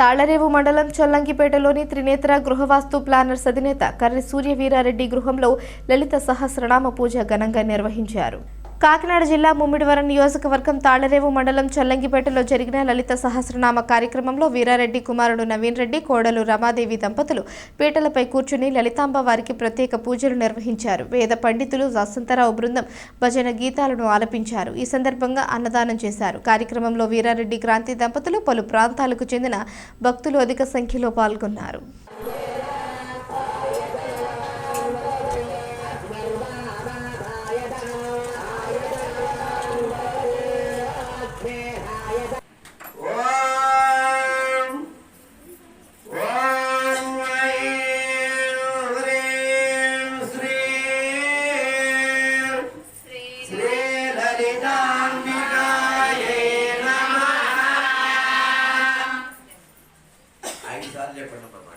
తాళ్ళరేవు మండలం చొల్లంగిపేటలోని త్రినేత్ర గృహవాస్తు ప్లానర్స్ అధినేత కర్రి సూర్యవీరారెడ్డి గృహంలో లలిత సహస్రనామ పూజ ఘనంగా నిర్వహించారు. కాకినాడ జిల్లా ముమ్మిడివరం నియోజకవర్గం తాళ్ళరేవు మండలం చల్లంగిపేటలో జరిగిన లలిత సహస్రనామ కార్యక్రమంలో వీరారెడ్డి కుమారుడు నవీన్ రెడ్డి కోడలు రమాదేవి దంపతులు పీటలపై కూర్చుని లలితాంబ వారికి ప్రత్యేక పూజలు నిర్వహించారు. వేద పండితులు వసంతరావు బృందం భజన గీతాలను ఆలపించారు. ఈ సందర్భంగా అన్నదానం చేశారు. కార్యక్రమంలో వీరారెడ్డి క్రాంతి దంపతులు పలు ప్రాంతాలకు చెందిన భక్తులు అధిక సంఖ్యలో పాల్గొన్నారు. Italia con la mamá.